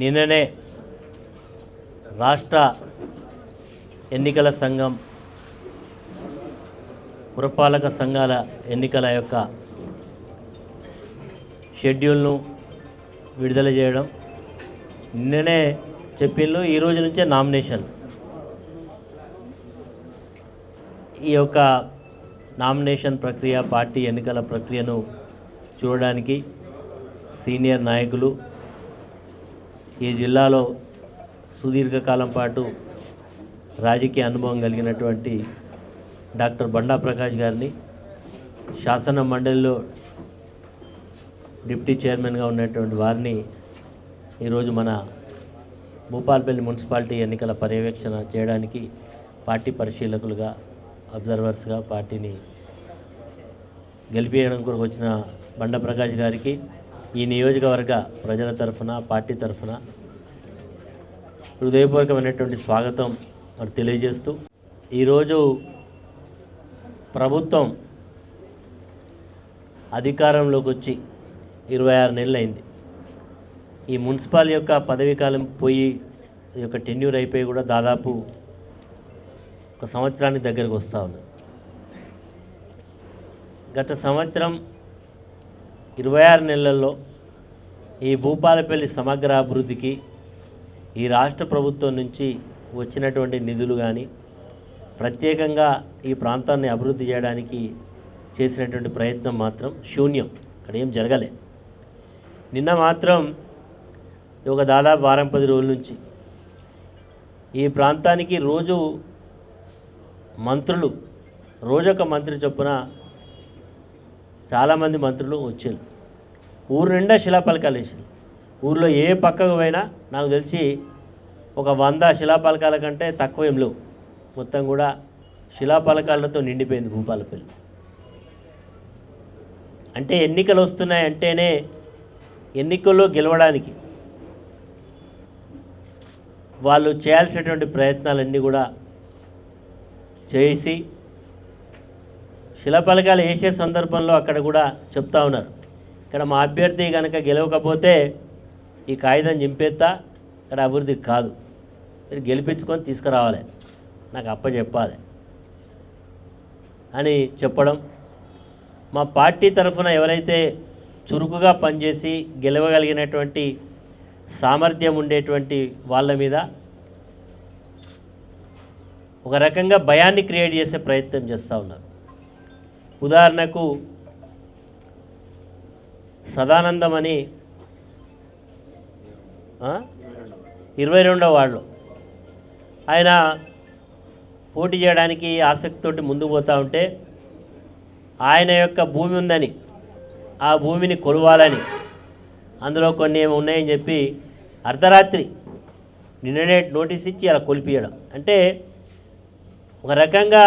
నిన్ననే రాష్ట్ర ఎన్నికల సంఘం పురపాలక సంఘాల ఎన్నికల యొక్క షెడ్యూల్ను విడుదల చేయడం. నిన్ననే చెప్పిండ్రు ఈ రోజు నుంచే నామినేషన్. ఈ యొక్క నామినేషన్ ప్రక్రియ పార్టీ ఎన్నికల ప్రక్రియను చూడడానికి సీనియర్ నాయకులు ఈ జిల్లాలో సుదీర్ఘకాలం పాటు రాజకీయ అనుభవం కలిగినటువంటి డాక్టర్ బండా ప్రకాష్ గారిని శాసన మండలిలో డిప్యూటీ చైర్మన్గా ఉన్నటువంటి వారిని ఈరోజు మన భూపాల్పల్లి మున్సిపాలిటీ ఎన్నికల పర్యవేక్షణ చేయడానికి పార్టీ పరిశీలకులుగా అబ్జర్వర్స్గా పార్టీని గెలిపేయడం కొరకు వచ్చిన బండ ప్రకాష్ గారికి ఈ నియోజకవర్గ ప్రజల తరఫున పార్టీ తరఫున హృదయపూర్వకమైనటువంటి స్వాగతం మరి తెలియజేస్తూ ఈరోజు ప్రభుత్వం అధికారంలోకి వచ్చి ఇరవై ఆరు నెలలు అయింది ఈ మున్సిపల్ యొక్క పదవీ కాలం పోయి ఈ యొక్క టెన్యూర్ అయిపోయి కూడా దాదాపు ఒక సంవత్సరానికి దగ్గరకు వస్తూ ఉంది గత సంవత్సరం ఇరవై ఆరు నెలల్లో ఈ భూపాలపల్లి సమగ్ర అభివృద్ధికి ఈ రాష్ట్ర ప్రభుత్వం నుంచి వచ్చినటువంటి నిధులు కానీ ప్రత్యేకంగా ఈ ప్రాంతాన్ని అభివృద్ధి చేయడానికి చేసినటువంటి ప్రయత్నం మాత్రం శూన్యం. అక్కడ ఏం జరగలే. నిన్న మాత్రం ఒక దాదాపు వారం పది రోజుల నుంచి ఈ ప్రాంతానికి రోజు మంత్రులు రోజొక మంత్రి చొప్పున చాలామంది మంత్రులు వచ్చారు. ఊరు నిండా శిలాపలకాలు వేసింది. ఊర్లో ఏ పక్కకు పోయినా నాకు తెలిసి ఒక వంద శిలాపలకాల కంటే తక్కువ ఏం లేవు. మొత్తం కూడా శిలాపలకాలతో నిండిపోయింది భూపాలపల్లి అంటే ఎన్నికలు వస్తున్నాయి అంటేనే ఎన్నికల్లో గెలవడానికి వాళ్ళు చేయాల్సినటువంటి ప్రయత్నాలన్నీ కూడా చేసి శిలాపలకాలు వేసే సందర్భంలో అక్కడ కూడా చెప్తా ఉన్నారు. ఇక్కడ మా అభ్యర్థి కనుక గెలవకపోతే ఈ కాగితం చింపేస్తా ఇక్కడ అభివృద్ధి కాదు. మీరు గెలిపించుకొని తీసుకురావాలి. నాకు అప్ప చెప్పాలి అని చెప్పడం. మా పార్టీ తరఫున ఎవరైతే చురుకుగా పనిచేసి గెలవగలిగినటువంటి సామర్థ్యం ఉండేటువంటి వాళ్ళ మీద ఒక రకంగా భయాన్ని క్రియేట్ చేసే ప్రయత్నం చేస్తూ ఉన్నారు. ఉదాహరణకు సదానందం అని ఇరవై రెండవ వాళ్ళు. ఆయన పోటీ చేయడానికి ఆసక్తితోటి ముందుకు పోతూ ఉంటే ఆయన యొక్క భూమి ఉందని ఆ భూమిని కొలవాలని అందులో కొన్ని ఏమి ఉన్నాయని చెప్పి అర్ధరాత్రి నిన్ననే నోటీస్ ఇచ్చి అలా కొలిపియడం. అంటే ఒక రకంగా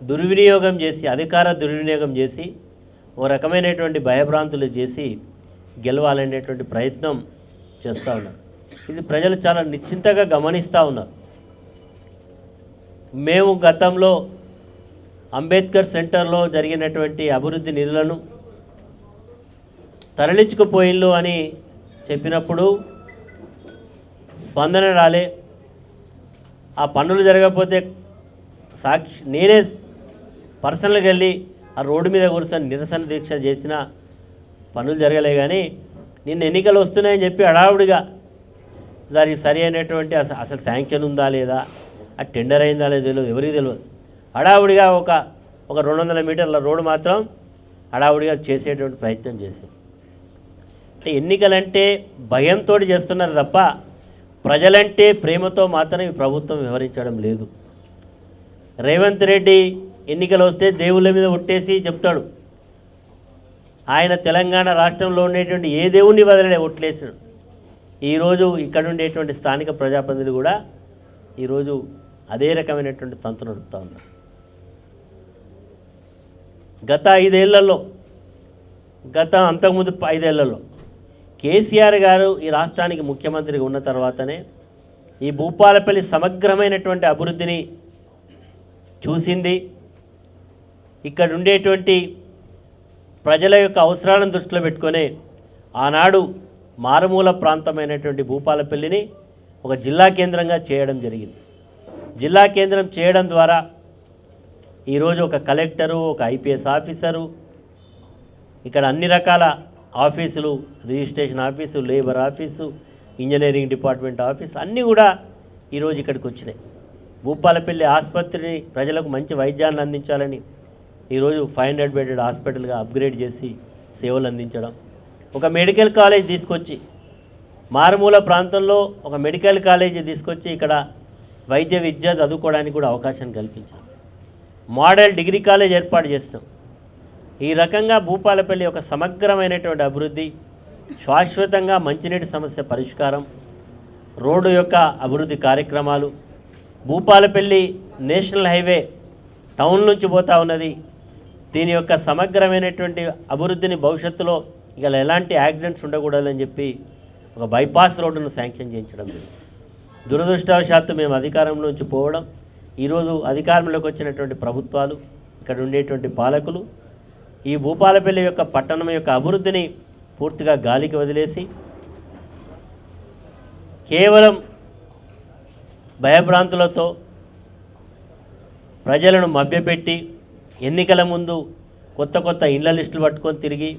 దుర్వినియోగం చేసి అధికార దుర్వినియోగం చేసి ఓ రకమైనటువంటి భయభ్రాంతులు చేసి గెలవాలనేటువంటి ప్రయత్నం చేస్తూ ఉన్నారు. ఇది ప్రజలు చాలా నిశ్చింతగా గమనిస్తూ ఉన్నారు. మేము గతంలో అంబేద్కర్ సెంటర్లో జరిగినటువంటి అభివృద్ధి నిధులను తరలించుకుపోయిళ్ళు అని చెప్పినప్పుడు స్పందన రాలే. ఆ పనులు జరగకపోతే సాక్షి నేనే పర్సనల్గా వెళ్ళి ఆ రోడ్డు మీద కూర్చొని నిరసన దీక్ష చేసిన పనులు జరగలే కానీ నిన్న ఎన్నికలు వస్తున్నాయని చెప్పి హడావుడిగా దానికి సరి అయినటువంటి అసలు అసలు శాంక్షన్ ఉందా లేదా? ఆ టెండర్ అయిందా లేదా తెలియదు ఎవరికి తెలియదు హడావుడిగా ఒక ఒక రెండు వందల మీటర్ల రోడ్డు మాత్రం హడావుడిగా చేసేటువంటి ప్రయత్నం చేశారు. ఎన్నికలంటే భయంతో చేస్తున్నారు తప్ప ప్రజలంటే ప్రేమతో మాత్రం ఈ ప్రభుత్వం వివరించడం లేదు. రేవంత్ రెడ్డి ఎన్నికలు వస్తే దేవుళ్ళ మీద ఒట్టేసి చెప్తాడు. ఆయన తెలంగాణ రాష్ట్రంలో ఉండేటువంటి ఏ దేవుణ్ణి వదలడే ఒట్లేసాడు ఈరోజు ఇక్కడ ఉండేటువంటి స్థానిక ప్రజాప్రతినిధులు కూడా ఈరోజు అదే రకమైనటువంటి తంతు నడుపుతూ ఉన్నారు. గత ఐదేళ్ళలో గత అంతకుముందు ఐదేళ్ళలో కేసీఆర్ గారు ఈ రాష్ట్రానికి ముఖ్యమంత్రిగా ఉన్న తర్వాతనే ఈ భూపాలపల్లి సమగ్రమైనటువంటి అభివృద్ధిని చూసింది. ఇక్కడ ఉండేటువంటి ప్రజల యొక్క అవసరాలను దృష్టిలో పెట్టుకొని ఆనాడు మారుమూల ప్రాంతమైనటువంటి భూపాలపల్లిని ఒక జిల్లా కేంద్రంగా చేయడం జరిగింది. జిల్లా కేంద్రం చేయడం ద్వారా ఈరోజు ఒక కలెక్టరు ఒక ఐపీఎస్ ఆఫీసరు ఇక్కడ అన్ని రకాల ఆఫీసులు registration office labour office engineering department office అన్నీ కూడా ఈరోజు ఇక్కడికి వచ్చినాయి. భూపాలపల్లి ఆసుపత్రిని ప్రజలకు మంచి వైద్యాన్ని అందించాలని ఈరోజు ఫైవ్ హండ్రెడ్ బెడెడ్ హాస్పిటల్గా అప్గ్రేడ్ చేసి సేవలు అందించడం. ఒక మెడికల్ కాలేజ్ తీసుకొచ్చి మారుమూల ప్రాంతంలో ఒక మెడికల్ కాలేజీ తీసుకొచ్చి ఇక్కడ వైద్య విద్య చదువుకోవడానికి కూడా అవకాశం కల్పించాం. మోడల్ డిగ్రీ కాలేజ్ ఏర్పాటు చేస్తాం. ఈ రకంగా భూపాలపల్లి ఒక సమగ్రమైనటువంటి అభివృద్ధి శాశ్వతంగా మంచినీటి సమస్య పరిష్కారం రోడ్డు యొక్క అభివృద్ధి కార్యక్రమాలు భూపాలపల్లి నేషనల్ హైవే టౌన్ నుంచి పోతా ఉన్నది. దీని యొక్క సమగ్రమైనటువంటి అభివృద్ధిని భవిష్యత్తులో ఇక ఎలాంటి యాక్సిడెంట్స్ ఉండకూడదని చెప్పి ఒక బైపాస్ రోడ్డును శాంక్షన్ చేయించడం జరిగింది. దురదృష్టవశాత్తు మేము అధికారం నుంచి పోవడం ఈరోజు అధికారంలోకి వచ్చినటువంటి ప్రభుత్వాలు ఇక్కడ ఉండేటువంటి పాలకులు ఈ భూపాలపల్లి యొక్క పట్టణం యొక్క అభివృద్ధిని పూర్తిగా గాలికి వదిలేసి కేవలం భయభ్రాంతులతో ప్రజలను మభ్యపెట్టి ఎన్నికల ముందు కొత్త కొత్త ఇండ్ల లిస్టులు పట్టుకొని తిరిగి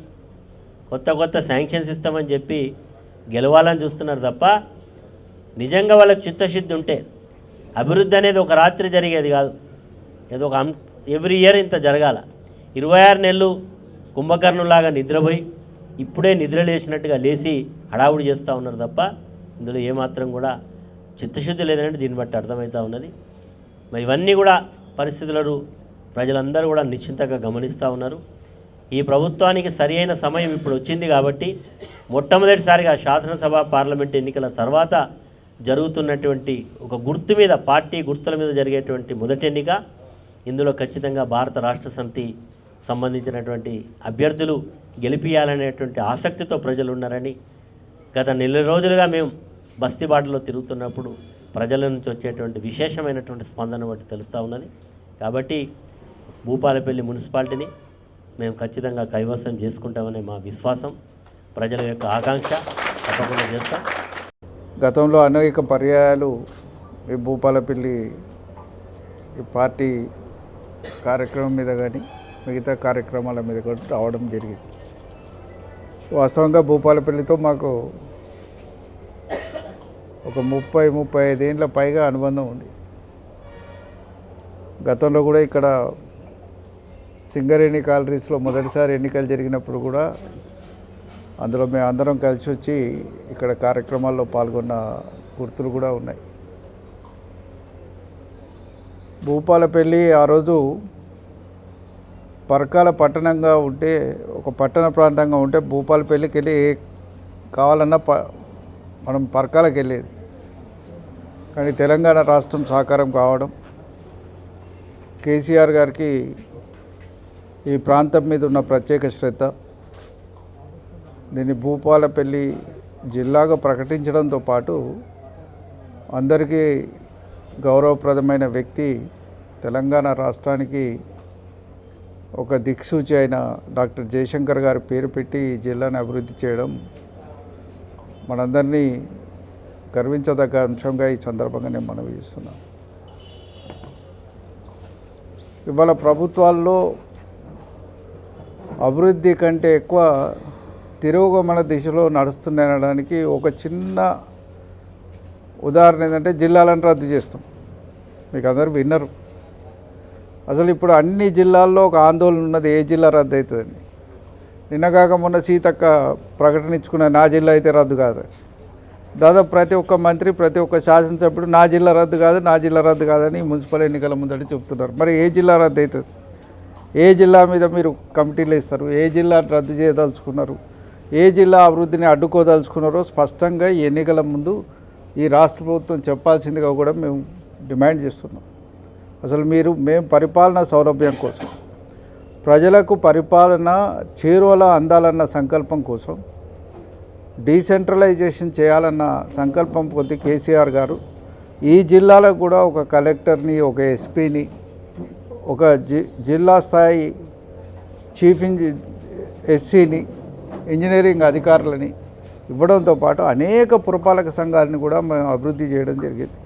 కొత్త కొత్త శాంక్షన్స్ ఇస్తామని చెప్పి గెలవాలని చూస్తున్నారు తప్ప నిజంగా వాళ్ళకి చిత్తశుద్ధి ఉంటే అభివృద్ధి అనేది ఒక రాత్రి జరిగేది కాదు. ఏదో ఒక ఎవ్రీ ఇయర్ ఇంత జరగాల. ఇరవై ఆరు నెలలు కుంభకర్ణులాగా నిద్రపోయి ఇప్పుడే నిద్ర లేచినట్టుగా లేచి హడావుడి చేస్తూ ఉన్నారు తప్ప ఇందులో ఏమాత్రం కూడా చిత్తశుద్ధి లేదంటే దీన్ని బట్టి అర్థమవుతూ ఉన్నది. మరి ఇవన్నీ కూడా పరిస్థితులను ప్రజలందరూ కూడా నిశ్చింతగా గమనిస్తూ ఉన్నారు. ఈ ప్రభుత్వానికి సరి అయిన సమయం ఇప్పుడు వచ్చింది కాబట్టి మొట్టమొదటిసారిగా శాసనసభ పార్లమెంట్ ఎన్నికల తర్వాత జరుగుతున్నటువంటి ఒక గుర్తు మీద పార్టీ గుర్తుల మీద జరిగేటువంటి మొదటి ఎన్నిక. ఇందులో ఖచ్చితంగా భారత రాష్ట్ర సమితి సంబంధించినటువంటి అభ్యర్థులు గెలిపియాలనేటువంటి ఆసక్తితో ప్రజలు ఉన్నారని గత నెల రోజులుగా మేము బస్తీబాటలో తిరుగుతున్నప్పుడు ప్రజల నుంచి వచ్చేటువంటి విశేషమైనటువంటి స్పందన బట్టి తెలుస్తూ ఉన్నది. కాబట్టి భూపాలపల్లి మున్సిపాలిటీని మేము ఖచ్చితంగా కైవసం చేసుకుంటామనే మా విశ్వాసం. ప్రజల యొక్క ఆకాంక్ష తప్పకుండా చేస్తాం. గతంలో అనేక పర్యాయాలు ఈ భూపాలపల్లి ఈ పార్టీ కార్యక్రమం మీద కానీ మిగతా కార్యక్రమాల మీద కూడా రావడం జరిగింది. వాస్తవంగా భూపాలపల్లితో మాకు ఒక ముప్పై ముప్పై ఐదేళ్ళ పైగా అనుబంధం ఉంది. గతంలో కూడా ఇక్కడ సింగరేణి కాలరీస్లో మొదటిసారి ఎన్నికలు జరిగినప్పుడు కూడా అందులో మేము అందరం కలిసి వచ్చి ఇక్కడ కార్యక్రమాల్లో పాల్గొన్న గుర్తులు కూడా ఉన్నాయి. భూపాలపల్లి ఆ రోజు పరకాల పట్టణంగా ఉంటే ఒక పట్టణ ప్రాంతంగా ఉంటే భూపాలపల్లికి వెళ్ళి కావాలన్నా ప మనం పరకాలకు వెళ్ళేది కానీ తెలంగాణ రాష్ట్రం సహకారం కావడం కేసీఆర్ గారికి ఈ ప్రాంతం మీద ఉన్న ప్రత్యేక శ్రద్ధ దీన్ని భూపాలపల్లి జిల్లాగా ప్రకటించడంతో పాటు అందరికీ గౌరవప్రదమైన వ్యక్తి తెలంగాణ రాష్ట్రానికి ఒక దిక్సూచి అయిన డాక్టర్ జయశంకర్ గారి పేరు పెట్టి ఈ జిల్లాను అభివృద్ధి చేయడం మనందరినీ గర్వించదగ్గ అంశంగా ఈ సందర్భంగా నేను మనవి చేస్తున్నాను. ఇవాళ ప్రభుత్వాల్లో అభివృద్ధి కంటే ఎక్కువ తిరోగమన దిశలో నడుస్తున్నాయనడానికి ఒక చిన్న ఉదాహరణ ఏంటంటే జిల్లాలను రద్దు చేస్తాం. మీకు అందరు విన్నరు. అసలు ఇప్పుడు అన్ని జిల్లాల్లో ఒక ఆందోళన ఉన్నది ఏ జిల్లా రద్దు అవుతుందని. నిన్నగాక మొన్న సీతక్క ప్రకటన ఇచ్చుకున్న నా జిల్లా అయితే రద్దు కాదు. దాదాపు ప్రతి ఒక్క మంత్రి ప్రతి ఒక్క శాసనసభ్యుడు నా జిల్లా రద్దు కాదు నా జిల్లా రద్దు కాదని మున్సిపల్ ఎన్నికల ముందట చెప్తున్నారు. మరి ఏ జిల్లా రద్దు అవుతుంది? ఏ జిల్లా మీద మీరు కమిటీలు ఇస్తారు ఏ జిల్లా రద్దు చేయదలుచుకున్నారు? ఏ జిల్లా అభివృద్ధిని అడ్డుకోదలుచుకున్నారో స్పష్టంగా ఈ ఎన్నికల ముందు ఈ రాష్ట్ర ప్రభుత్వం చెప్పాల్సిందిగా కూడా మేము డిమాండ్ చేస్తున్నాం. అసలు మీరు మేము పరిపాలన సౌలభ్యం కోసం ప్రజలకు పరిపాలన చేరువల అందాలన్న సంకల్పం కోసం డీసెంట్రలైజేషన్ చేయాలన్న సంకల్పం కొద్ది కేసీఆర్ గారు ఈ జిల్లాలకు కూడా ఒక కలెక్టర్ని ఒక ఎస్పీని ఒక జి జిల్లా స్థాయి చీఫ్ ఇంజి ఎస్సీని ఇంజనీరింగ్ అధికారులని ఇవ్వడంతో పాటు అనేక పురపాలక సంఘాలను కూడా మేము అభివృద్ధి చేయడం జరిగింది.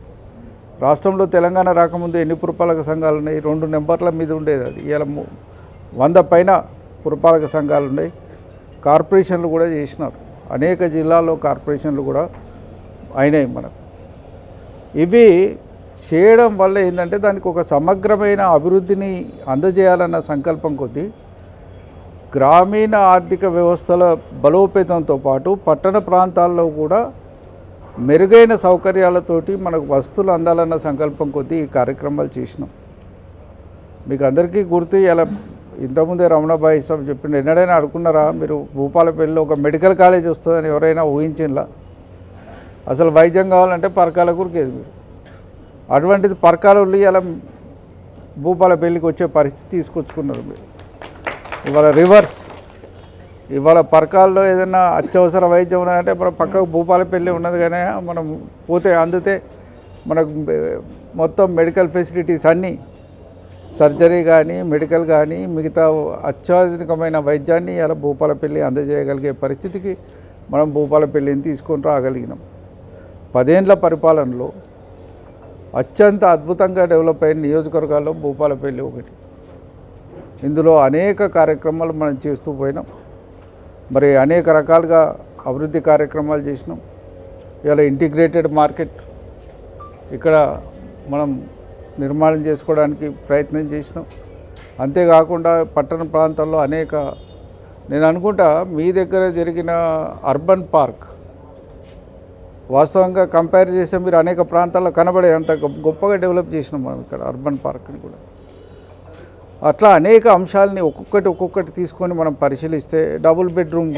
రాష్ట్రంలో తెలంగాణ రాకముందు ఎన్ని పురపాలక సంఘాలు ఉన్నాయి? రెండు నెంబర్ల మీద ఉండేది అది. ఇలా వంద పైన పురపాలక సంఘాలు ఉన్నాయి. కార్పొరేషన్లు కూడా చేసినారు. అనేక జిల్లాల్లో కార్పొరేషన్లు కూడా అయినాయి మనకు. ఇవి చేయడం వల్ల ఏంటంటే దానికి ఒక సమగ్రమైన అభివృద్ధిని అందజేయాలన్న సంకల్పం కొద్దీ గ్రామీణ ఆర్థిక వ్యవస్థల బలోపేతంతో పాటు పట్టణ ప్రాంతాల్లో కూడా మెరుగైన సౌకర్యాలతోటి మనకు వస్తువులు అందాలన్న సంకల్పం కొద్దీ ఈ కార్యక్రమాలు చేసినాం. మీకు అందరికీ గుర్తు ఇలా ఇంతకుముందే రమణబాయి సాబ్ చెప్పిండు ఎన్నడైనా అడుగున్నారా మీరు భూపాలపల్లిలో ఒక మెడికల్ కాలేజ్ వస్తుందని ఎవరైనా ఊహించినలా? అసలు వైద్యం కావాలంటే పరకాల గురికేది మీరు? అటువంటిది పరకాల ఉల్లి భూపాల పెళ్ళికి వచ్చే పరిస్థితి తీసుకొచ్చుకున్నారు మీరు. ఇవాళ రివర్స్. ఇవాళ పరకాల్లో ఏదైనా అత్యవసర వైద్యం ఉన్నదంటే మన పక్కకు భూపాలపల్లి ఉన్నది కానీ మనం పోతే అందితే మనకు మొత్తం మెడికల్ ఫెసిలిటీస్ అన్నీ సర్జరీ కానీ మెడికల్ కానీ మిగతా అత్యాధునికమైన వైద్యాన్ని ఇలా భూపాలపల్లి అందజేయగలిగే పరిస్థితికి మనం భూపాలపల్లిని తీసుకొని రాగలిగినాం. పదేండ్ల పరిపాలనలో అత్యంత అద్భుతంగా డెవలప్ అయిన నియోజకవర్గాల్లో భూపాలపల్లి ఒకటి. ఇందులో అనేక కార్యక్రమాలు మనం చేస్తూ పోయినాం. మరి అనేక రకాలుగా అభివృద్ధి కార్యక్రమాలు చేసినాం. ఇలా ఇంటిగ్రేటెడ్ మార్కెట్ ఇక్కడ మనం నిర్మాణం చేసుకోవడానికి ప్రయత్నం చేసినాం. అంతేకాకుండా పట్టణ ప్రాంతాల్లో అనేక నేను అనుకుంటా మీ దగ్గర జరిగిన అర్బన్ పార్క్ వాస్తవంగా కంపేర్ చేస్తే మీరు అనేక ప్రాంతాల్లో కనబడే అంత గొప్పగా డెవలప్ చేసినాం మనం ఇక్కడ అర్బన్ పార్క్ని కూడా. అట్లా అనేక అంశాలని ఒక్కొక్కటి ఒక్కొక్కటి తీసుకొని మనం పరిశీలిస్తే డబుల్ బెడ్రూమ్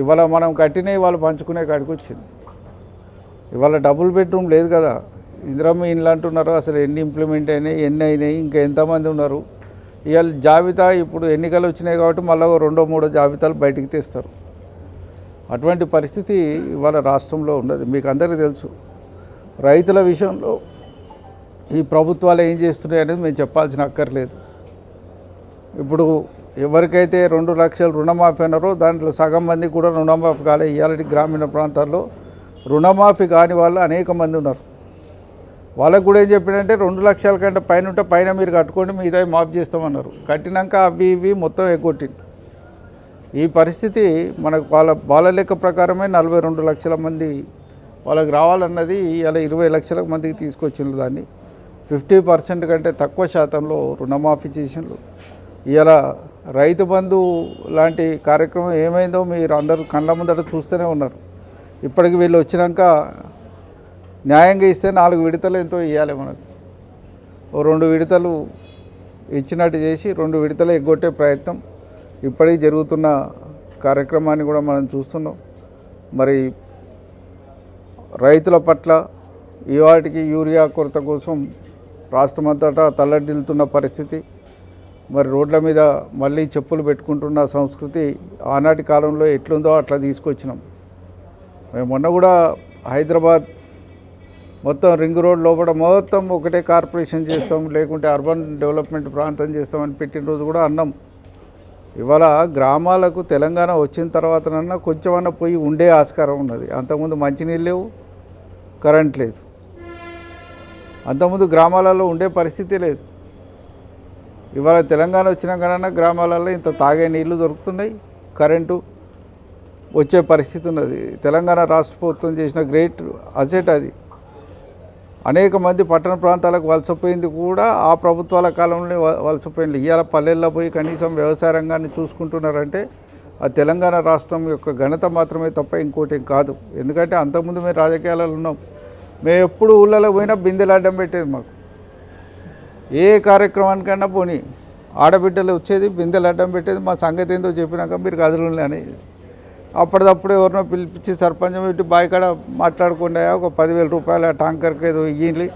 ఇవాళ మనం కట్టినవి వాళ్ళు పంచుకునే కాడికి వచ్చింది. ఇవాళ డబుల్ బెడ్రూమ్ లేదు కదా. ఇందిరమ్మ ఇండ్లు అంటున్నారు అసలు ఎన్ని ఇంప్లిమెంట్ అయినాయి ఎన్ని అయినాయి ఇంకా ఎంతమంది ఉన్నారు? ఇవాళ జాబితా ఇప్పుడు ఎన్నికలు వచ్చినాయి కాబట్టి మళ్ళీ రెండో మూడో జాబితాలు బయటికి తీస్తారు. అటువంటి పరిస్థితి ఇవాళ రాష్ట్రంలో ఉన్నది. మీకు అందరికీ తెలుసు. రైతుల విషయంలో ఈ ప్రభుత్వాలు ఏం చేస్తున్నాయి అనేది మేము చెప్పాల్సిన అక్కర్లేదు. ఇప్పుడు ఎవరికైతే రెండు లక్షలు రుణమాఫీ అన్నారో దాంట్లో సగం మంది కూడా రుణమాఫీ కాలే. ఇవాళ గ్రామీణ ప్రాంతాల్లో రుణమాఫీ కాని వాళ్ళు అనేక మంది ఉన్నారు. వాళ్ళకు కూడా ఏం చెప్పాడంటే రెండు లక్షల కంటే పైన ఉంటే పైన మీరు కట్టుకోండి మిగతా మాఫ్ చేస్తామన్నారు. కట్టినాక అవి ఇవి మొత్తం ఎగ్గొట్టింది ఈ పరిస్థితి మనకు వాళ్ళ వాళ్ళ లెక్క ప్రకారమే నలభై రెండు లక్షల మంది వాళ్ళకి రావాలన్నది ఇలా ఇరవై లక్షల మందికి తీసుకొచ్చిండ్రు దాన్ని. ఫిఫ్టీ పర్సెంట్ కంటే తక్కువ శాతంలో రుణమాఫీ చేసిండ్రు. ఇలా రైతు బంధు లాంటి కార్యక్రమం ఏమైందో మీరు అందరూ కళ్ళ ముందట చూస్తూనే ఉన్నారు. ఇప్పటికి వీళ్ళు వచ్చినాక న్యాయంగా ఇస్తే నాలుగు విడతలు ఎంతో ఇవ్వాలి మనకు. ఓ రెండు విడతలు ఇచ్చినట్టు చేసి రెండు విడతలు ఎగ్గొట్టే ప్రయత్నం ఇప్పటికీ జరుగుతున్న కార్యక్రమాన్ని కూడా మనం చూస్తున్నాం. మరి రైతుల పట్ల ఇవాటికి యూరియా కొరత కోసం రాష్ట్రమంతటా తల్లడిల్లుతున్న పరిస్థితి. మరి రోడ్ల మీద మళ్ళీ చెప్పులు పెట్టుకుంటున్న సంస్కృతి ఆనాటి కాలంలో ఎట్లుందో అట్లా తీసుకొచ్చినాం. మేము మొన్న కూడా హైదరాబాద్ మొత్తం రింగ్ రోడ్ లోపల మొత్తం ఒకటే కార్పొరేషన్ చేస్తాం లేకుంటే అర్బన్ డెవలప్మెంట్ ప్రాంతం చేస్తామని పెట్టిన రోజు కూడా అన్నాం. ఇవాళ గ్రామాలకు తెలంగాణ వచ్చిన తర్వాతనన్నా కొంచెమన్నా పోయి ఉండే ఆస్కారం ఉన్నది. అంతకుముందు మంచినీళ్ళు లేవు కరెంట్ లేదు. అంతకుముందు గ్రామాలలో ఉండే పరిస్థితి లేదు. ఇవాళ తెలంగాణ వచ్చినాకనన్నా గ్రామాలలో ఇంత తాగే నీళ్ళు దొరుకుతున్నాయి కరెంటు వచ్చే పరిస్థితి ఉన్నది. తెలంగాణ రాష్ట్ర ప్రభుత్వం చేసిన గ్రేట్ అసెట్ అది. అనేక మంది పట్టణ ప్రాంతాలకు వలసపోయింది కూడా ఆ ప్రభుత్వాల కాలంలో వలసపోయింది ఇవాళ పల్లెల్లో పోయి కనీసం వ్యవసాయ రంగాన్ని చూసుకుంటున్నారంటే ఆ తెలంగాణ రాష్ట్రం యొక్క ఘనత మాత్రమే తప్ప ఇంకోటి కాదు. ఎందుకంటే అంతకుముందు మేము రాజకీయాలలో ఉన్నాం. మేము ఎప్పుడు ఊళ్ళలో పోయినా బిందెలు అడ్డం పెట్టేది మాకు. ఏ కార్యక్రమానికైనా పోనీ ఆడబిడ్డలు వచ్చేది బిందెలు అడ్డం పెట్టేది. మా సంగతి ఏందో చెప్పినాక మీరు కదులు అనేది అప్పటిదప్పుడు ఎవరినో పిలిపించి సర్పంచం పెట్టి బాయికాడ మాట్లాడుకుంటే ఒక పదివేల రూపాయల ట్యాంకర్కి ఏదో ఇయ్యండి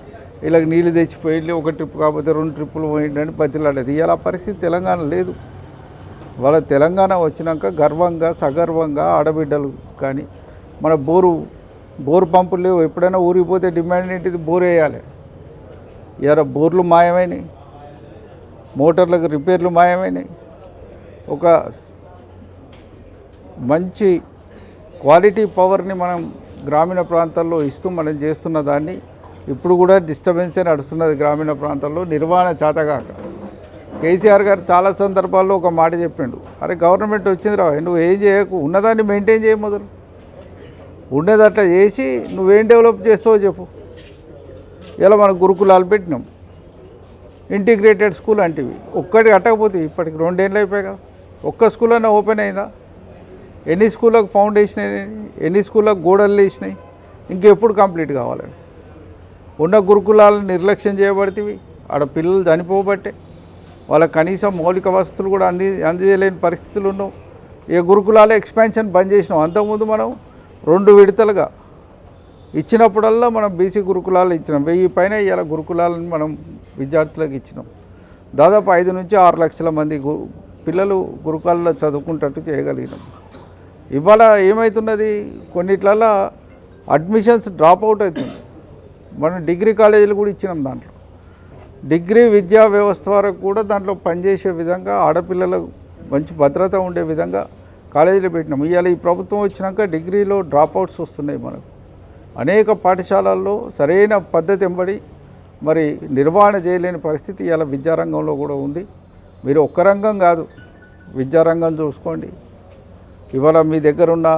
ఇలాగ నీళ్ళు తెచ్చిపోయింది ఒక ట్రిప్ కాకపోతే రెండు ట్రిప్పులు పోయిండని బతిలాడేది. ఇలా పరిస్థితి తెలంగాణ లేదు. వాళ్ళ తెలంగాణ వచ్చినాక గర్వంగా సగర్వంగా ఆడబిడ్డలు కానీ మన బోరు బోరు పంపులు లేవు. ఎప్పుడైనా ఊరికి పోతే డిమాండ్ ఏంటిది? బోర్ వేయాలి. ఎవరో బోర్లు మాయమైనాయి. మోటార్లకు రిపేర్లు మాయమైనాయి. ఒక మంచి క్వాలిటీ పవర్ని మనం గ్రామీణ ప్రాంతాల్లో ఇస్తూ మనం చేస్తున్న దాన్ని ఇప్పుడు కూడా డిస్టర్బెన్సే నడుస్తున్నది గ్రామీణ ప్రాంతాల్లో నిర్వహణ చేతగాక. కేసీఆర్ గారు చాలా సందర్భాల్లో ఒక మాట చెప్పిండు. అరే గవర్నమెంట్ వచ్చింది రా నువ్వు ఏం చేయకు ఉన్నదాన్ని మెయింటైన్ చేయ మొదలు. ఉండేది అట్లా చేసి నువ్వేం డెవలప్ చేస్తావో చెప్పు. ఇలా మన గురుకులాలు పెట్టినాం. ఇంటిగ్రేటెడ్ స్కూల్ అంటివి. ఒక్కటి కట్టకపోతే ఇప్పటికి రెండేళ్ళు అయిపోయాయి కదా. ఒక్క స్కూల్ అయినా ఓపెన్ అయిందా? ఎన్ని స్కూళ్ళకు ఫౌండేషన్ అయినాయి? ఎన్ని స్కూళ్ళకు గోడలు వేసినాయి ఇంకెప్పుడు కంప్లీట్ కావాలి? ఉన్న గురుకులాలను నిర్లక్ష్యం చేయబడితే ఆడ పిల్లలు చనిపోబట్టే. వాళ్ళకి కనీసం మౌలిక వసతులు కూడా అంది అందజేయలేని పరిస్థితులు ఉన్నాం ఏ గురుకులాల ఎక్స్పాన్షన్ బంద్ చేసినాం. అంతకుముందు మనం రెండు విడతలుగా ఇచ్చినప్పుడల్లా మనం బీసీ గురుకులాలు ఇచ్చినాం. వెయ్యి పైన ఇవాళ గురుకులాలను మనం విద్యార్థులకు ఇచ్చినాం. దాదాపు ఐదు నుంచి ఆరు లక్షల మంది గు పిల్లలు గురుకులాల్లో చదువుకుంటట్టు చేయగలిగినాం. ఇవాళ ఏమవుతున్నది కొన్నిట్లలో అడ్మిషన్స్ డ్రాప్ అవుట్ అవుతుంది. మనం డిగ్రీ కాలేజీలు కూడా ఇచ్చినాం దాంట్లో. డిగ్రీ విద్యా వ్యవస్థ వరకు కూడా దాంట్లో పనిచేసే విధంగా ఆడపిల్లలకు మంచి భద్రత ఉండే విధంగా కాలేజీలు పెట్టినాం. ఇవాళ ఈ ప్రభుత్వం వచ్చినాక డిగ్రీలో డ్రాప్ అవుట్స్ వస్తున్నాయి మనకు. అనేక పాఠశాలల్లో సరైన పద్ధతి ఎంబడి మరి నిర్వహణ చేయలేని పరిస్థితి ఇలా విద్యారంగంలో కూడా ఉంది. మీరు ఒక్క రంగం కాదు విద్యారంగం చూసుకోండి. ఇవాళ మీ దగ్గర ఉన్న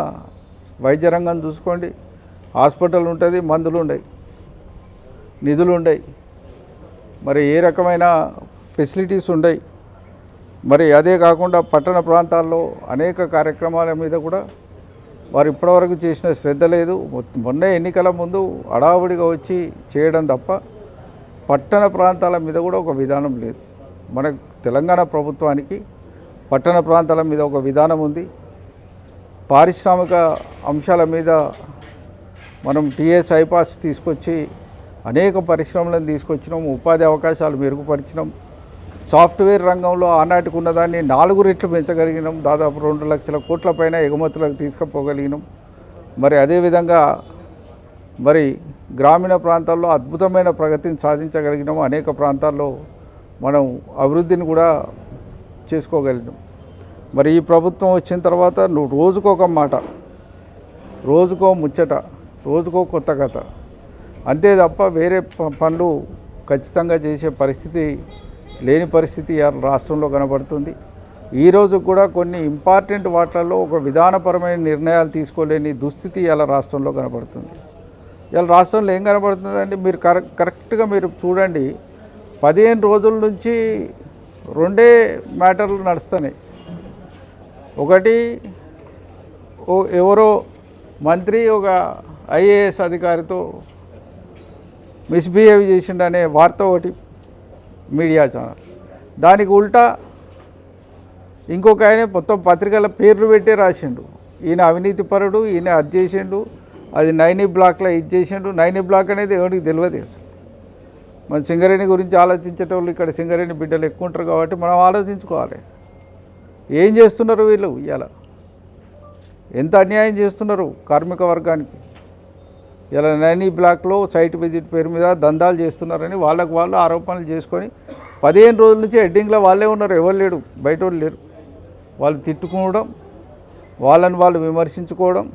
వైద్య రంగం చూసుకోండి. హాస్పిటల్ ఉంటుంది మందులు ఉండయి నిధులు ఉండయి. మరి ఏ రకమైన ఫెసిలిటీస్ ఉండయి. మరి అదే కాకుండా పట్టణ ప్రాంతాల్లో అనేక కార్యక్రమాల మీద కూడా వారు ఇప్పటివరకు చేసిన శ్రద్ధ లేదు. మొన్న ఎన్నికల ముందు అడావుడిగా వచ్చి చేయడం తప్ప పట్టణ ప్రాంతాల మీద కూడా ఒక విధానం లేదు. మన తెలంగాణ ప్రభుత్వానికి పట్టణ ప్రాంతాల మీద ఒక విధానం ఉంది. పారిశ్రామిక అంశాల మీద మనం టీఎస్ ఐపాస్ తీసుకొచ్చి అనేక పరిశ్రమలను తీసుకొచ్చినాం ఉపాధి అవకాశాలు మెరుగుపరిచినాం. సాఫ్ట్వేర్ రంగంలో ఆనాటికి ఉన్నదాన్ని నాలుగు రెట్లు పెంచగలిగినాం. దాదాపు రెండు లక్షల కోట్ల పైన ఎగుమతులకు తీసుకుపోగలిగినాం. మరి అదేవిధంగా మరి గ్రామీణ ప్రాంతాల్లో అద్భుతమైన ప్రగతిని సాధించగలిగినాం. అనేక ప్రాంతాల్లో మనం అభివృద్ధిని కూడా చేసుకోగలిగినాం. మరి ఈ ప్రభుత్వం వచ్చిన తర్వాత నువ్వు రోజుకొక మాట రోజుకో ముచ్చట రోజుకో కొత్త కథ. అంతే తప్ప వేరే ప- పనులు ఖచ్చితంగా చేసే పరిస్థితి లేని పరిస్థితి రాష్ట్రంలో కనబడుతుంది. ఈరోజు కూడా కొన్ని ఇంపార్టెంట్ వాటిలలో ఒక విధానపరమైన నిర్ణయాలు తీసుకోలేని దుస్థితి ఇలా రాష్ట్రంలో కనబడుతుంది. ఇలా రాష్ట్రంలో ఏం కనబడుతుందంటే మీరు కరెక్ట్ కరెక్ట్గా మీరు చూడండి పదిహేను రోజుల నుంచి రెండే మ్యాటర్లు నడుస్తున్నాయి. ఒకటి ఓ ఎవరో మంత్రి ఒక ఐఏఎస్ అధికారితో మిస్బిహేవ్ చేసిండనే వార్త ఒకటి మీడియా ఛానల్. దానికి ఉల్టా ఇంకొక ఆయన మొత్తం పత్రికల పేర్లు పెట్టే రాసిండు. ఈయన అవినీతిపరుడు ఈయన అది చేసిండు అది నైనీ బ్లాక్లో ఇది చేసిండు. నైనీ బ్లాక్ అనేది ఎవరికి తెలియదు అసలు. మన సింగరేణి గురించి ఆలోచించేటోళ్ళు ఇక్కడ సింగరేణి బిడ్డలు ఎక్కువ ఉంటారు కాబట్టి మనం ఆలోచించుకోవాలి. ఏం చేస్తున్నారు వీళ్ళు ఇలా ఎంత అన్యాయం చేస్తున్నారు కార్మిక వర్గానికి? ఇలా నైనీ బ్లాక్లో సైట్ విజిట్ పేరు మీద దందాలు చేస్తున్నారని వాళ్ళకు వాళ్ళు ఆరోపణలు చేసుకొని పదిహేను రోజుల నుంచి హెడ్డింగ్లో వాళ్ళే ఉన్నారు ఎవరు లేడు బయట వాళ్ళు లేరు. వాళ్ళు తిట్టుకోవడం వాళ్ళని వాళ్ళు విమర్శించుకోవడం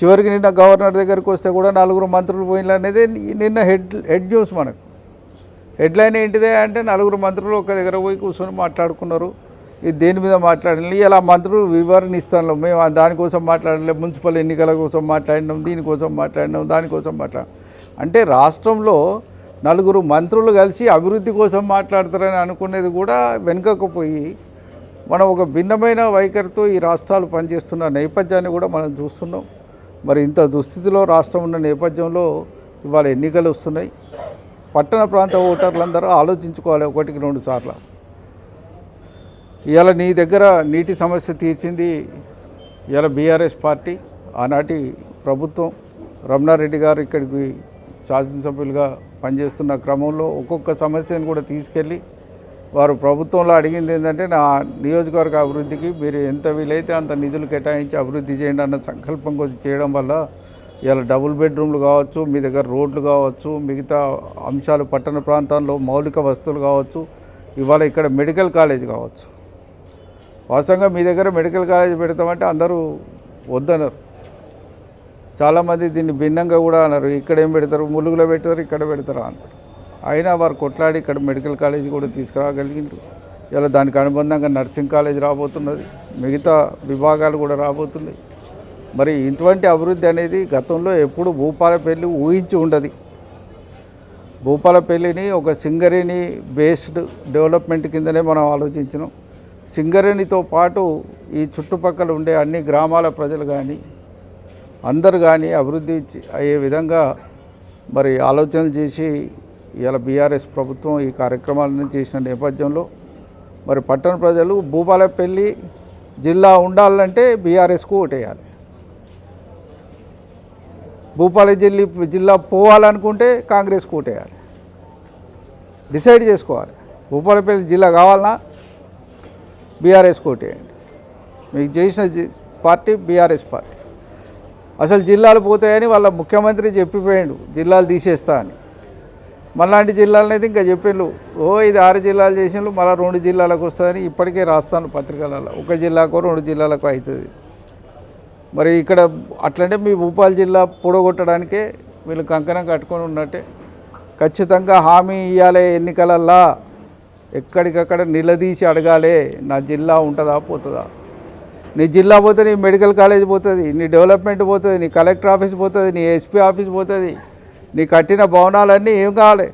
చివరికి నిన్న గవర్నర్ దగ్గరికి వస్తే కూడా నలుగురు మంత్రులు పోయిన అనేది నిన్న హెడ్ హెడ్ న్యూస్ మనకు. హెడ్లైన్ ఏంటిదే అంటే నలుగురు మంత్రులు ఒక దగ్గర పోయి కూర్చొని మాట్లాడుకున్నారు. దేని మీద మాట్లాడిన ఇలా మంత్రులు వివరణ ఇస్తాను. మేము దానికోసం మాట్లాడలే మున్సిపల్ ఎన్నికల కోసం మాట్లాడినాం దీనికోసం మాట్లాడినాం దానికోసం మాట్లాడినాం. అంటే రాష్ట్రంలో నలుగురు మంత్రులు కలిసి అభివృద్ధి కోసం మాట్లాడతారని అనుకునేది కూడా వెనుకకు పోయి మనం ఒక భిన్నమైన వైఖరితో ఈ రాష్ట్రాలు పనిచేస్తున్న నేపథ్యాన్ని కూడా మనం చూస్తున్నాం. మరి ఇంత దుస్థితిలో రాష్ట్రం ఉన్న నేపథ్యంలో ఇవాళ ఎన్నికలు వస్తున్నాయి. పట్టణ ప్రాంత ఓటర్లందరూ ఆలోచించుకోవాలి ఒకటికి రెండు సార్లు. ఇవాళ నీ దగ్గర నీటి సమస్య తీర్చింది ఇవాళ బీఆర్ఎస్ పార్టీ. ఆనాటి ప్రభుత్వం రమణారెడ్డి గారు ఇక్కడికి శాసనసభ్యులుగా పనిచేస్తున్న క్రమంలో ఒక్కొక్క సమస్యను కూడా తీసుకెళ్ళి వారు ప్రభుత్వంలో అడిగింది ఏంటంటే నా నియోజకవర్గ అభివృద్ధికి మీరు ఎంత వీలైతే అంత నిధులు కేటాయించి అభివృద్ధి చేయండి అన్న సంకల్పం చేయడం వల్ల ఇలా డబుల్ బెడ్రూమ్లు కావచ్చు మీ దగ్గర రోడ్లు కావచ్చు మిగతా అంశాలు పట్టణ ప్రాంతాల్లో మౌలిక వస్తువులు కావచ్చు ఇవాళ ఇక్కడ మెడికల్ కాలేజ్ కావచ్చు. వాస్తవంగా మీ దగ్గర మెడికల్ కాలేజ్ పెడతామంటే అందరూ వద్దన్నారు. చాలామంది దీన్ని భిన్నంగా కూడా అన్నారు. ఇక్కడ ఏం పెడతారు? ములుగులో పెడతారు ఇక్కడ పెడతారు అన్నారు. అయినా వారు కొట్లాడి ఇక్కడ మెడికల్ కాలేజ్ కూడా తీసుకురాగలిగిండ్రు. ఇలా దానికి అనుబంధంగా నర్సింగ్ కాలేజ్ రాబోతున్నది మిగతా విభాగాలు కూడా రాబోతున్నాయి. మరి ఇటువంటి అభివృద్ధి అనేది గతంలో ఎప్పుడు భూపాలపల్లి ఊహించి ఉండదు. భూపాలపల్లిని ఒక సింగరేణి బేస్డ్ డెవలప్మెంట్ కిందనే మనం ఆలోచించినాం. సింగరేణితో పాటు ఈ చుట్టుపక్కల ఉండే అన్ని గ్రామాల ప్రజలు కానీ అందరు కానీ అభివృద్ధి అయ్యే విధంగా మరి ఆలోచనలు చేసి ఇలా బీఆర్ఎస్ ప్రభుత్వం ఈ కార్యక్రమాలను చేసిన నేపథ్యంలో మరి పట్టణ ప్రజలు భూపాలపల్లి జిల్లా ఉండాలంటే బీఆర్ఎస్కు ఓటేయాలి. భూపాల జిల్లి జిల్లా పోవాలనుకుంటే కాంగ్రెస్కు ఓటేయాలి. డిసైడ్ చేసుకోవాలి. భూపాలపల్లి జిల్లా కావాలన్నా బీఆర్ఎస్ ఓటేయండి మీకు చేసిన జి- పార్టీ బీఆర్ఎస్ పార్టీ. అసలు జిల్లాలు పోతాయని వాళ్ళ ముఖ్యమంత్రి చెప్పిపోయాడు జిల్లాలు తీసేస్తా అని. మళ్ళాంటి జిల్లాలనేది ఇంకా చెప్పిండు ఓ ఇది ఆరు జిల్లాలు చేసినారు మళ్ళీ రెండు జిల్లాలకు వస్తుందని ఇప్పటికే రాస్తాను పత్రికలలో. ఒక జిల్లాకు రెండు జిల్లాలకు అవుతుంది మరి ఇక్కడ అట్లంటే మీ భూపాల్ జిల్లా పొడగొట్టడానికే వీళ్ళు కంకణం కట్టుకొని ఉన్నట్టే. ఖచ్చితంగా హామీ ఇవ్వాలి ఎన్నికలల్లా. ఎక్కడికక్కడ నిలదీసి అడగాలి నా జిల్లా ఉంటుందా పోతుందా? నీ జిల్లా పోతే నీ మెడికల్ కాలేజ్ పోతుంది నీ డెవలప్మెంట్ పోతుంది నీ కలెక్టర్ ఆఫీస్ పోతుంది నీ ఎస్పీ ఆఫీస్ పోతుంది నీ కట్టిన భవనాలన్నీ ఏం కావాలి?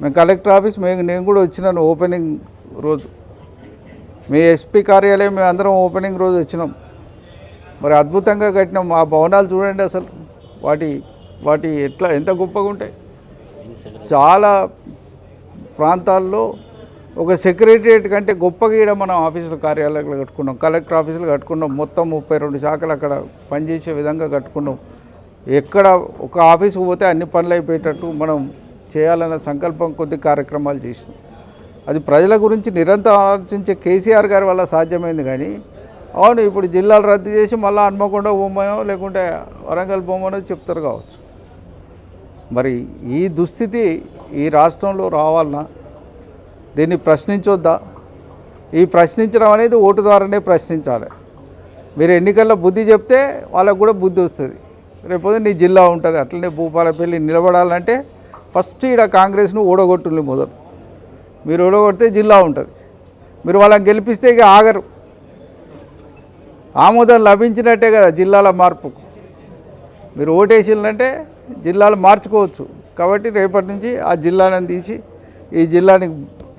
మేము కలెక్టర్ ఆఫీస్ మేము నేను కూడా వచ్చినాను ఓపెనింగ్ రోజు. మీ ఎస్పీ కార్యాలయం మేము అందరం ఓపెనింగ్ రోజు వచ్చినాం. మరి అద్భుతంగా కట్టినాం ఆ భవనాలు చూడండి అసలు. వాటి వాటి ఎట్లా ఎంత గొప్పగా ఉంటాయి. చాలా ప్రాంతాల్లో ఒక సెక్రటరియట్ కంటే గొప్పగా ఇక్కడ మనం ఆఫీసులు కార్యాలయాలు కట్టుకున్నాం కలెక్టర్ ఆఫీసులు కట్టుకున్నాం మొత్తం ముప్పై రెండు శాఖలు అక్కడ పనిచేసే విధంగా కట్టుకున్నాం. ఎక్కడ ఒక ఆఫీసుకు పోతే అన్ని పనులు అయిపోయేటట్టు మనం చేయాలన్న సంకల్పం కొద్ది కార్యక్రమాలు చేసినాం. అది ప్రజల గురించి నిరంతరం ఆలోచించే కేసీఆర్ గారి వల్ల సాధ్యమైంది కానీ అవును ఇప్పుడు జిల్లాలు రద్దు చేసి మళ్ళీ హన్మకొండ బొమ్మనో లేకుంటే వరంగల్ బొమ్మనో చెప్తారు కావచ్చు. మరి ఈ దుస్థితి ఈ రాష్ట్రంలో రావాలన్నా దీన్ని ప్రశ్నించొద్దా? ఈ ప్రశ్నించడం అనేది ఓటు ద్వారానే ప్రశ్నించాలి. మీరు ఎన్నికల్లో బుద్ధి చెప్తే వాళ్ళకు కూడా బుద్ధి వస్తుంది. రేపు నీ జిల్లా ఉంటుంది అట్లనే భూపాలపల్లి నిలబడాలంటే ఫస్ట్ ఈడ కాంగ్రెస్ను ఓడగొట్టుంది మొదలు. మీరు ఓడగొడితే జిల్లా ఉంటుంది. మీరు వాళ్ళని గెలిపిస్తే ఇక ఆగరు. ఆమోదం లభించినట్టే కదా జిల్లాల మార్పుకు. మీరు ఓటేసిందంటే జిల్లాలు మార్చుకోవచ్చు. కాబట్టి రేపటి నుంచి ఆ జిల్లాను తీసి ఈ జిల్లాని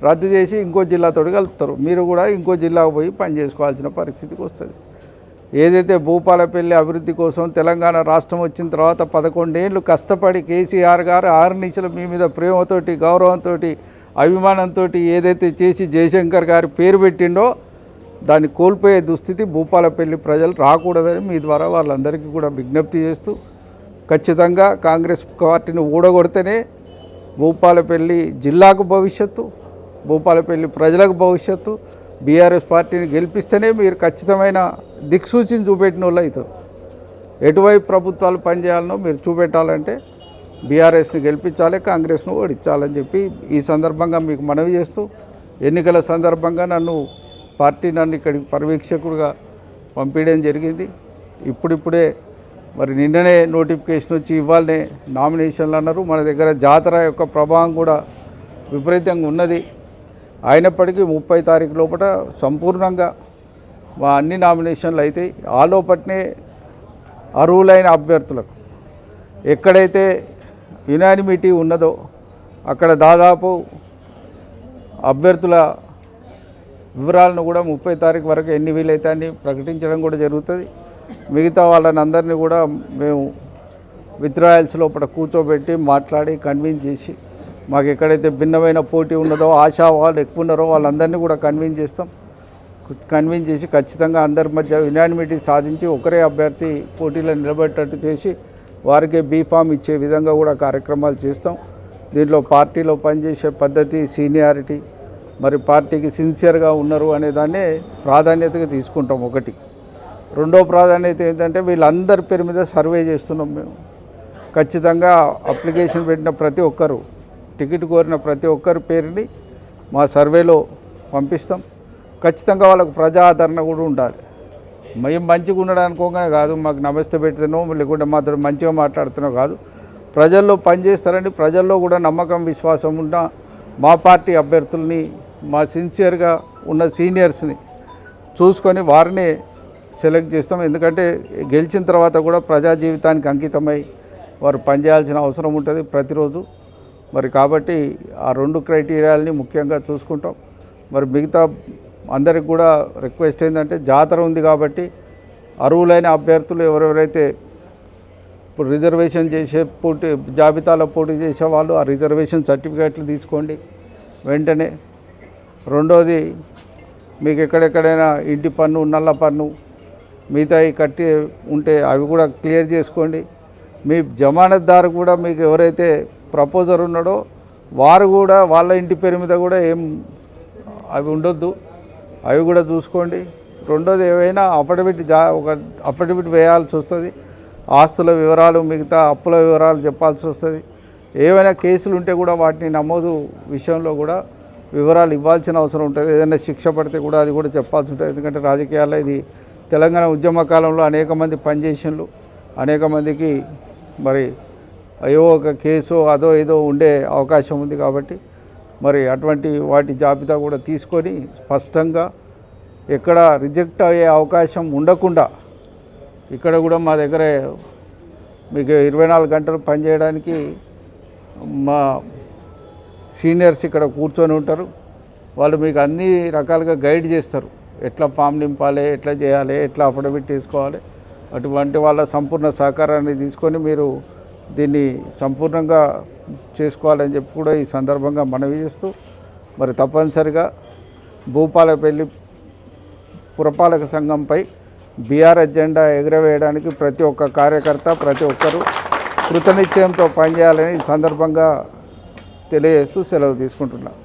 రద్దు చేసి ఇంకో జిల్లాతో కలుపుతారు. మీరు కూడా ఇంకో జిల్లాకు పోయి పని చేసుకోవాల్సిన పరిస్థితికి వస్తుంది. ఏదైతే భూపాలపల్లి అభివృద్ధి కోసం తెలంగాణ రాష్ట్రం వచ్చిన తర్వాత పదకొండేళ్ళు కష్టపడి కేసీఆర్ గారు ఆరు మీ మీద ప్రేమతోటి గౌరవంతో అభిమానంతో ఏదైతే చేసి జయశంకర్ గారి పేరు పెట్టిండో దాన్ని కోల్పోయే దుస్థితి భూపాలపల్లి ప్రజలు రాకూడదని మీ ద్వారా వాళ్ళందరికీ కూడా విజ్ఞప్తి చేస్తూ ఖచ్చితంగా కాంగ్రెస్ పార్టీని ఊడగొడితేనే భూపాలపల్లి జిల్లాకు భవిష్యత్తు భూపాలపల్లి ప్రజలకు భవిష్యత్తు బీఆర్ఎస్ పార్టీని గెలిపిస్తేనే మీరు ఖచ్చితమైన దిక్సూచిని చూపెట్టిన వాళ్ళు అవుతారు. ఎటువైపు ప్రభుత్వాలు పనిచేయాలనో మీరు చూపెట్టాలంటే బీఆర్ఎస్ని గెలిపించాలి కాంగ్రెస్ను ఓడించాలని చెప్పి ఈ సందర్భంగా మీకు మనవి చేస్తూ ఎన్నికల సందర్భంగా నన్ను పార్టీ నన్ను ఇక్కడికి పర్యవేక్షకుడిగా పంపించడం జరిగింది. ఇప్పుడిప్పుడే మరి నిన్ననే నోటిఫికేషన్ వచ్చి ఇవ్వాలనే నామినేషన్లు అన్నారు. మన దగ్గర జాతర యొక్క ప్రభావం కూడా విపరీతంగా ఉన్నది. అయినప్పటికీ ముప్పై తారీఖు లోపల సంపూర్ణంగా మా అన్ని నామినేషన్లు అయితే ఆ లోపట్నే అర్హులైన అభ్యర్థులకు ఎక్కడైతే యునానిమిటీ ఉన్నదో అక్కడ దాదాపు అభ్యర్థుల వివరాలను కూడా ముప్పై తారీఖు వరకు ఎన్ని వీలైతే అని ప్రకటించడం కూడా జరుగుతుంది. మిగతా వాళ్ళని అందరినీ కూడా మేము విత్డ్రాయల్స్ లోపల కూర్చోబెట్టి మాట్లాడి కన్విన్స్ చేసి మాకు ఎక్కడైతే భిన్నమైన పోటీ ఉన్నదో ఆశా వాళ్ళు ఎక్కువ ఉన్నారో వాళ్ళందరినీ కూడా కన్విన్స్ చేస్తాం. కన్విన్స్ చేసి ఖచ్చితంగా అందరి మధ్య యునానిమిటీ సాధించి ఒకరే అభ్యర్థి పోటీలో నిలబెట్టేట్టు చేసి వారికే బీఫామ్ ఇచ్చే విధంగా కూడా కార్యక్రమాలు చేస్తాం. దీంట్లో పార్టీలో పనిచేసే పద్ధతి సీనియారిటీ మరి పార్టీకి సిన్సియర్గా ఉన్నారు అనే దాన్నే ప్రాధాన్యతగా తీసుకుంటాం ఒకటి. రెండో ప్రాధాన్యత ఏంటంటే వీళ్ళందరి పేరు మీద సర్వే చేస్తున్నాం మేము. ఖచ్చితంగా అప్లికేషన్ పెట్టిన ప్రతి ఒక్కరు టికెట్ కోరిన ప్రతి ఒక్కరి పేరుని మా సర్వేలో పంపిస్తాం. ఖచ్చితంగా వాళ్ళకు ప్రజాదరణ కూడా ఉండాలి. మేము మంచిగా ఉండడం అనుకోగానే కాదు మాకు నమస్తే పెడుతున్నాం లేకుంటే మాతో మంచిగా మాట్లాడుతున్నాం కాదు. ప్రజల్లో పనిచేస్తారండి ప్రజల్లో కూడా నమ్మకం విశ్వాసం ఉన్న మా పార్టీ అభ్యర్థుల్ని మా సిన్సియర్గా ఉన్న సీనియర్స్ని చూసుకొని వారిని సెలెక్ట్ చేస్తాం. ఎందుకంటే గెలిచిన తర్వాత కూడా ప్రజా జీవితానికి అంకితమై వారు పనిచేయాల్సిన అవసరం ఉంటుంది ప్రతిరోజు. మరి కాబట్టి ఆ రెండు క్రైటీరియాలని ముఖ్యంగా చూసుకుంటాం. మరి మిగతా అందరికి కూడా రిక్వెస్ట్ ఏంటంటే జాతర ఉంది కాబట్టి అరువులైన అభ్యర్థులు ఎవరెవరైతే ఇప్పుడు రిజర్వేషన్ చేసే పోటీ జాబితాలో పోటీ చేసే వాళ్ళు ఆ రిజర్వేషన్ సర్టిఫికేట్లు తీసుకోండి. వెంటనే రెండోది మీకు ఎక్కడెక్కడైనా ఇంటి పన్ను నల్ల పన్ను మిగతాయి కట్టి ఉంటే అవి కూడా క్లియర్ చేసుకోండి. మీ జమానత్దారు కూడా మీకు ఎవరైతే ప్రపోజర్ ఉన్నాడో వారు కూడా వాళ్ళ ఇంటి పేరు మీద కూడా ఏం అవి ఉండొద్దు. అవి కూడా చూసుకోండి. రెండోది ఏవైనా అఫిడవిట్ జా ఒక అఫిడవిట్ వేయాల్సి వస్తుంది. ఆస్తుల వివరాలు మిగతా అప్పుల వివరాలు చెప్పాల్సి వస్తుంది. ఏవైనా కేసులు ఉంటే కూడా వాటిని నమోదు విషయంలో కూడా వివరాలు ఇవ్వాల్సిన అవసరం ఉంటుంది. ఏదైనా శిక్ష పడితే కూడా అది కూడా చెప్పాల్సి ఉంటుంది. ఎందుకంటే రాజకీయాల్లో ఇది తెలంగాణ ఉద్యమ కాలంలో అనేక మంది పనిచేసినలు అనేక మందికి మరి అయ్యో ఒక కేసు అదో ఏదో ఉండే అవకాశం ఉంది కాబట్టి మరి అటువంటి వాటి జాబితా కూడా తీసుకొని స్పష్టంగా ఎక్కడ రిజెక్ట్ అయ్యే అవకాశం ఉండకుండా ఇక్కడ కూడా మా దగ్గర మీకు ఇరవై నాలుగు గంటలు పనిచేయడానికి మా సీనియర్స్ ఇక్కడ కూర్చొని ఉంటారు. వాళ్ళు మీకు అన్ని రకాలుగా గైడ్ చేస్తారు. ఎట్లా ఫామ్ నింపాలి ఎట్లా చేయాలి ఎట్లా అఫిడవిట్ తీసుకోవాలి అటువంటి వాళ్ళ సంపూర్ణ సహకారాన్ని తీసుకొని మీరు దీన్ని సంపూర్ణంగా చేసుకోవాలని చెప్పి కూడా ఈ సందర్భంగా మనవి చేస్తూ మరి తప్పనిసరిగా భూపాలపల్లి పురపాలక సంఘంపై బీఆర్ ఎజెండా ఎగురవేయడానికి ప్రతి ఒక్క కార్యకర్త ప్రతి ఒక్కరూ కృతనిశ్చయంతో పనిచేయాలని ఈ సందర్భంగా తెలియజేస్తూ సెలవు తీసుకుంటున్నాను